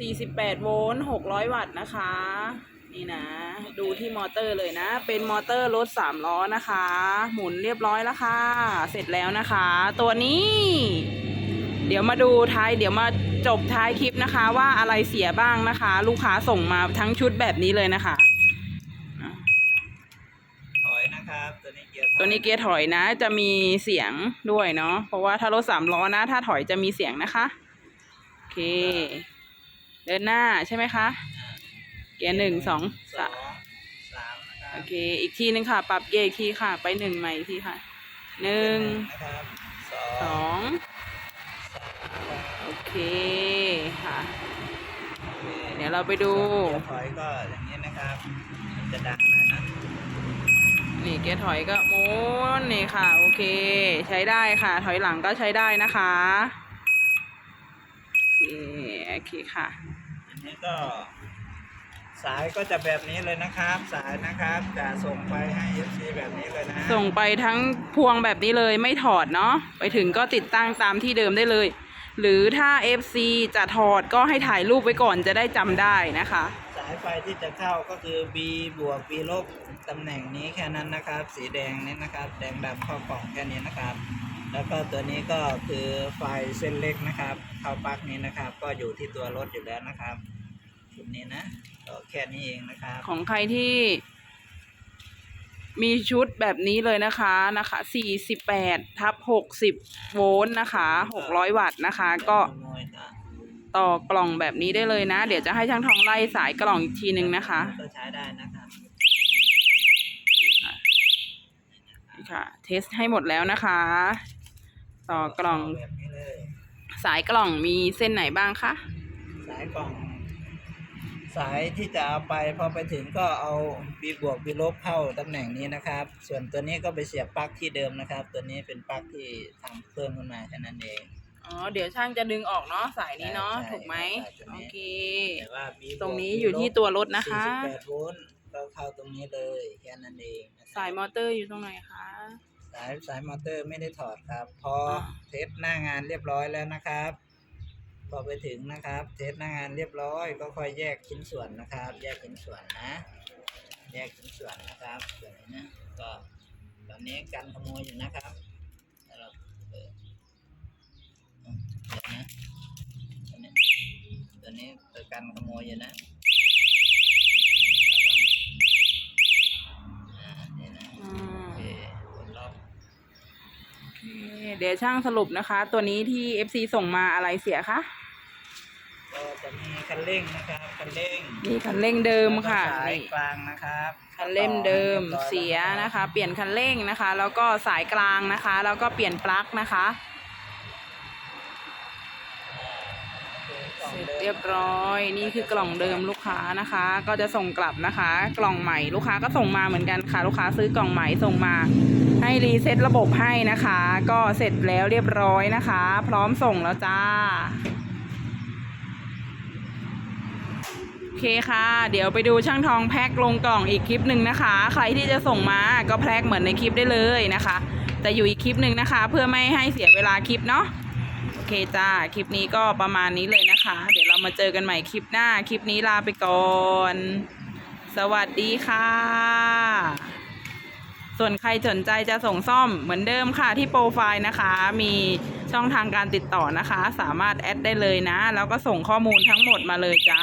48 โวลต์600 วัตต์นะคะ นี่นะ ดูที่มอเตอร์เลยนะ เป็นมอเตอร์รถ3ล้อนะคะ หมุนเรียบร้อยแล้วค่ะ เสร็จแล้วนะคะ ตัวนี้ เดี๋ยวมาดูท้าย เดี๋ยวมาจบท้ายคลิปนะคะ ว่าอะไรเสียบ้างนะคะ ลูกค้าส่งมาทั้งชุดแบบนี้เลยนะคะถอยนะครับตัวนี้เกียร์ถอยตัวนี้เกียร์ถอยนะจะมีเสียงด้วยเนาะเพราะว่าถ้ารถสามล้อนะ ถ้าถอยจะมีเสียงนะคะ โอเค เดินหน้าใช่ไหมคะ เกียร์หนึ่งสองสสาองสามนะครัโอบเค อีกทีหนึ่งค่ะ ปรับเกียร์อีกทีค่ะ ไปหนึ่งใหม่อีกทีค่ะหนึ่งนะครับสสององโอเคค่ะ เดี๋ยวเราไปดูเกียร์ถอยก็อย่างนี้นะครับมันจะดังหน่อยนะนี่เกียร์ถอยก็หมุนนี่ค่ะ โอเค ใช้ได้ค่ะ ถอยหลังก็ใช้ได้นะคะ โอเคโอเคค่ะ อันนี้ก็ สายก็จะแบบนี้เลยนะครับ สายนะครับ จะส่งไปให้ FC แบบนี้เลยนะส่งไปทั้งพวงแบบนี้เลยไม่ถอดเนาะไปถึงก็ติดตั้งตามที่เดิมได้เลย หรือถ้า FC จะถอดก็ให้ถ่ายรูปไว้ก่อนจะได้จำได้นะคะ สายไฟที่จะเข้าก็คือ B บวก B ลบตำแหน่งนี้แค่นั้นนะครับ สีแดงนี้นะครับ แดงดำเข้ากล่องแค่นี้นะครับ แล้วก็ตัวนี้ก็คือไฟเส้นเล็กนะครับ เข้าปลั๊กนี้นะครับ ก็อยู่ที่ตัวรถอยู่แล้วนะครับชุดนี้นะก็แค่นี้เองนะครับ ของใครที่มีชุดแบบนี้เลยนะคะนะคะ 48ทับ60 โวลต์นะคะ 600 วัตต์นะคะ ก็ขโมยนะต่อกล่องแบบนี้ได้เลยนะ เดี๋ยวจะให้ช่างทองไล่สายกล่องอีกทีนึงนะคะก็ใช้ได้นะครับนี่ค่ะ เทสให้หมดแล้วนะคะ ต่อกล่อง แบบนี้เลย สายกล่องมีเส้นไหนบ้างคะสายกล่อง สายที่จะเอาไปพอไปถึงก็เอา B บวก B ลบเข้าตำแหน่งนี้นะครับ ส่วนตัวนี้ก็ไปเสียบปลั๊กที่เดิมนะครับ ตัวนี้เป็นปลั๊กที่ทำเพิ่มขึ้นมาแค่นั้นเอง อ๋อเดี๋ยวช่างจะดึงออกเนาะสายนี้เนาะใช่ถูกไหมใช่ตัวนี้โอเค แต่ว่า B บวกตรงนี้ B อยู่ที่ตัวรถนะคะ 48โวลต์ก็เข้าตรงนี้เลยแค่นั้นเองนะครับสายมอเตอร์อยู่ตรงไหนคะ สายสายมอเตอร์ไม่ได้ถอดครับ พออ่าเทสหน้างานเรียบร้อยแล้วนะครับ พอไปถึงนะครับ เทสหน้างานเรียบร้อย ก็ค่อยแยกชิ้นส่วนนะครับ แยกชิ้นส่วนนะ แยกชิ้นส่วนนะครับแบบนี้นะก็ตอนนี้กันขโมยอยู่นะครับแล้วเราเปิดอืมเดี๋ยวนะตัวนี้ตัวนี้ตัวกันขโมยอยู่นะเราต้องอ่านี่นะ อืม โอเคกดล็อก โอ เคเดี๋ยวช่างสรุปนะคะ ตัวนี้ที่ FC ส่งมาอะไรเสียคะก็จะมีคันเร่งนะครับคันเร่งนี่คันเร่งเดิมค่ะแล้วก็สายนี่กลางนะครับคันเร่งเดิมต่อรีบร้อเสียแล้วนะคะ เปลี่ยนคันเร่งนะคะ แล้วก็สายกลางนะคะ แล้วก็เปลี่ยนปลั๊กนะคะ เสร็จเรียบร้อยนี่คือกล่องเดิมลูกค้านะคะ ก็จะส่งกลับนะคะ กล่องใหม่ลูกค้าก็ส่งมาเหมือนกันค่ะ ลูกค้าซื้อกล่องใหม่ส่งมา ให้รีเซ็ตระบบให้นะคะ ก็เสร็จแล้วเรียบร้อยนะคะ พร้อมส่งแล้วจ้าโอเคค่ะ เดี๋ยวไปดูช่างทองแพ็คลงกล่องอีกคลิปหนึ่งนะคะ ใครที่จะส่งมาก็แพ็คเหมือนในคลิปได้เลยนะคะ แต่อยู่อีกคลิปหนึ่งนะคะ เพื่อไม่ให้เสียเวลาคลิปเนาะ เคจ้า คลิปนี้ก็ประมาณนี้เลยนะคะ เดี๋ยวเรามาเจอกันใหม่คลิปหน้า คลิปนี้ลาไปก่อน สวัสดีค่ะ ส่วนใครสนใจจะส่งซ่อมเหมือนเดิมค่ะที่โปรไฟล์นะคะ มีช่องทางการติดต่อนะคะ สามารถแอดได้เลยนะ แล้วก็ส่งข้อมูลทั้งหมดมาเลยจ้า